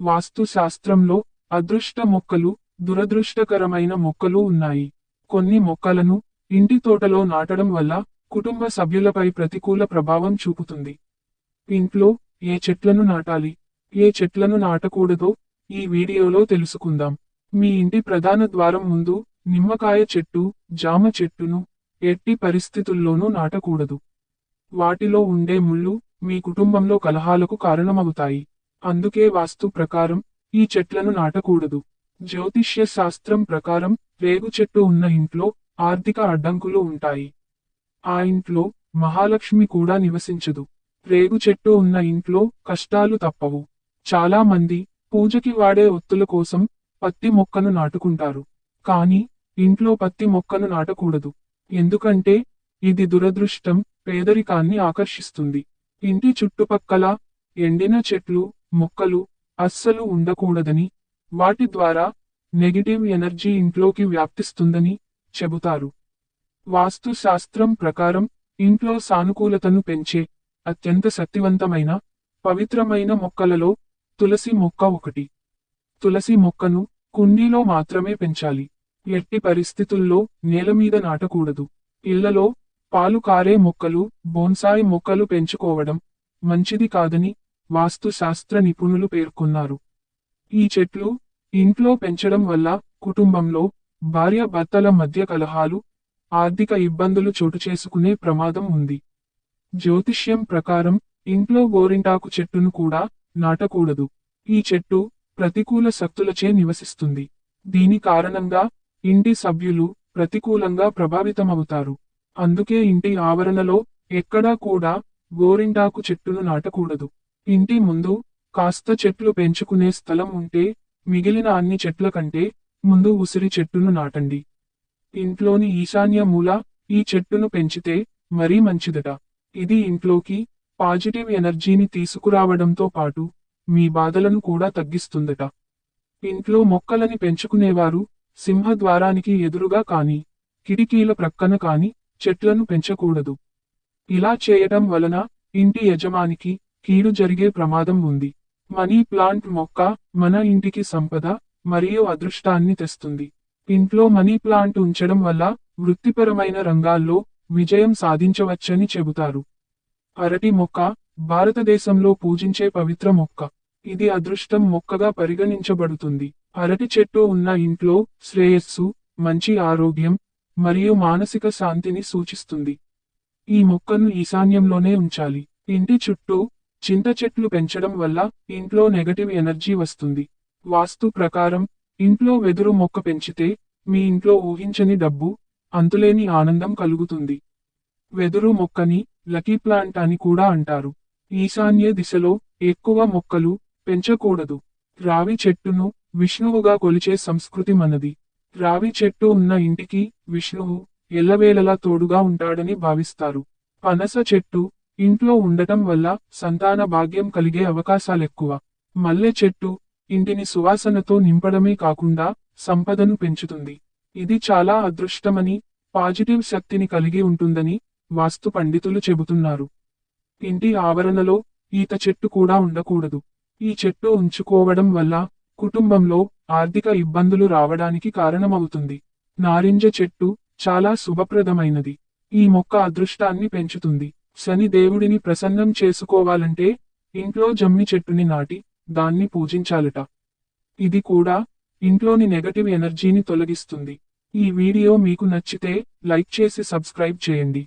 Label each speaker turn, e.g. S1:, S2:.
S1: వాస్తుశాస్త్రంలో అదృష్ట మొక్కలు దురదృష్టకరమైన మొక్కలు ఉన్నాయి. కొన్ని మొక్కలను ఇంటి తోటలో నాటడం వల్ల కుటుంబ సభ్యులపై ప్రతికూల ప్రభావం చూపుతుంది. ఇంట్లో ఏ చెట్లను నాటాలి ఏ చెట్లను నాటకూడదో ఈ వీడియోలో తెలుసుకుందాం. మీ ఇంటి ప్రధాన ద్వారం ముందు నిమ్మకాయ చెట్టు జామ చెట్టును ఎట్టి పరిస్థితుల్లోనూ నాటకూడదు. వాటిలో ఉండే ముళ్ళు మీ కుటుంబంలో కలహాలకు కారణమవుతాయి. అందుకే వాస్తు ప్రకారం ఈ చెట్లను నాటకూడదు. జ్యోతిష్య శాస్త్రం ప్రకారం రేగు చెట్టు ఉన్న ఇంట్లో ఆర్థిక అడ్డంకులు ఉంటాయి. ఆ ఇంట్లో మహాలక్ష్మి కూడా నివసించదు. రేగు చెట్టు ఉన్న ఇంట్లో కష్టాలు తప్పవు. చాలా మంది పూజకి వాడే ఒత్తుల కోసం పత్తి మొక్కను నాటుకుంటారు. కానీ ఇంట్లో పత్తి మొక్కను నాటకూడదు. ఎందుకంటే ఇది దురదృష్టం పేదరికాన్ని ఆకర్షిస్తుంది. ఇంటి చుట్టుపక్కల ఎండిన చెట్లు మొక్కలు అస్సలు ఉండకూడదని వాటి ద్వారా నెగిటివ్ ఎనర్జీ ఇంట్లోకి వ్యాప్తిస్తుందని చెబుతారు. వాస్తు శాస్త్రం ప్రకారం ఇంట్లో సానుకూలతను పెంచే అత్యంత శక్తివంతమైన పవిత్రమైన మొక్కలలో తులసి మొక్క ఒకటి. తులసి మొక్కను కుండీలో మాత్రమే పెంచాలి. ఎట్టి పరిస్థితుల్లో నేల మీద నాటకూడదు. ఇళ్ళలో పాలు కారే మొక్కలు బోన్సాయి మొక్కలు పెంచుకోవడం మంచిది కాదని వాస్తు శాస్త్ర నిపుణులు పేర్కొన్నారు. ఈ చెట్లు ఇంట్లో పెంచడం వల్ల కుటుంబంలో భార్య భర్తల మధ్య కలహాలు ఆర్థిక ఇబ్బందులు చోటు చేసుకునే ప్రమాదం ఉంది. జ్యోతిష్యం ప్రకారం ఇంట్లో గోరింటాకు చెట్టును కూడా నాటకూడదు. ఈ చెట్టు ప్రతికూల శక్తులచే నివసిస్తుంది. దీని కారణంగా ఇంటి సభ్యులు ప్రతికూలంగా ప్రభావితమవుతారు. అందుకే ఇంటి ఆవరణలో ఎక్కడా కూడా గోరింటాకు చెట్టును నాటకూడదు. ఇంటి ముందు కాస్త చెట్లు పెంచుకునే స్థలం ఉంటే మిగిలిన అన్ని చెట్ల కంటే ముందు ఉసిరి చెట్టును నాటండి. ఇంట్లోని ఈశాన్య మూల ఈ చెట్టును పెంచితే మరీ మంచిదట. ఇది ఇంట్లోకి పాజిటివ్ ఎనర్జీని తీసుకురావడంతో పాటు మీ బాధలను కూడా తగ్గిస్తుందట. ఇంట్లో మొక్కలని పెంచుకునేవారు సింహద్వారానికి ఎదురుగా కాని కిటికీల ప్రక్కన కాని చెట్లను పెంచకూడదు. ఇలా చేయటం వలన ఇంటి యజమానికి కీడు జరిగే ప్రమాదం ఉంది. మనీ ప్లాంట్ మొక్క మన ఇంటికి సంపద మరియు అదృష్టాన్ని తెస్తుంది. ఇంట్లో మనీ ప్లాంట్ ఉంచడం వల్ల వృత్తిపరమైన రంగాల్లో విజయం సాధించవచ్చని చెబుతారు. అరటి మొక్క భారతదేశంలో పూజించే పవిత్ర మొక్క. ఇది అదృష్టం మొక్కగా పరిగణించబడుతుంది. అరటి చెట్టు ఉన్న ఇంట్లో శ్రేయస్సు మంచి ఆరోగ్యం మరియు మానసిక శాంతిని సూచిస్తుంది. ఈ మొక్కను ఈశాన్యంలోనే ఉంచాలి. ఇంటి చుట్టూ చింత చెట్లు పెంచడం వల్ల ఇంట్లో నెగటివ్ ఎనర్జీ వస్తుంది. వాస్తు ప్రకారం ఇంట్లో వెదురు మొక్క పెంచితే మీ ఇంట్లో ఊహించని డబ్బు అంతులేని ఆనందం కలుగుతుంది. వెదురు మొక్కని లకీ ప్లాంట్ అని కూడా అంటారు. ఈశాన్య దిశలో ఎక్కువ మొక్కలు పెంచకూడదు. రావి చెట్టును విష్ణువుగా కొలిచే సంస్కృతి మనది. రావి చెట్టు ఉన్న ఇంటికి విష్ణువు ఎల్లవేళలా తోడుగా ఉంటాడని భావిస్తారు. పనస చెట్టు ఇంట్లో ఉండటం వల్ల సంతాన భాగ్యం కలిగే అవకాశాలెక్కువ. మల్లె చెట్టు ఇంటిని సువాసనతో నింపడమే కాకుండా సంపదను పెంచుతుంది. ఇది చాలా అదృష్టమని పాజిటివ్ శక్తిని కలిగి ఉంటుందని వాస్తు పండితులు చెబుతున్నారు. ఇంటి ఆవరణలో ఈత చెట్టు కూడా ఉండకూడదు. ఈ చెట్టు ఉంచుకోవడం వల్ల కుటుంబంలో ఆర్థిక ఇబ్బందులు రావడానికి కారణమవుతుంది. నారింజ చెట్టు చాలా శుభప్రదమైనది. ఈ మొక్క అదృష్టాన్ని పెంచుతుంది. శని దేవుడిని ప్రసన్నం చేసుకోవాలంటే ఇంట్లో జమ్మి చెట్టుని నాటి దాన్ని పూజించాలట. ఇది కూడా ఇంట్లోని నెగటివ్ ఎనర్జీని తొలగిస్తుంది. ఈ వీడియో మీకు నచ్చితే లైక్ చేసి సబ్స్క్రైబ్ చేయండి.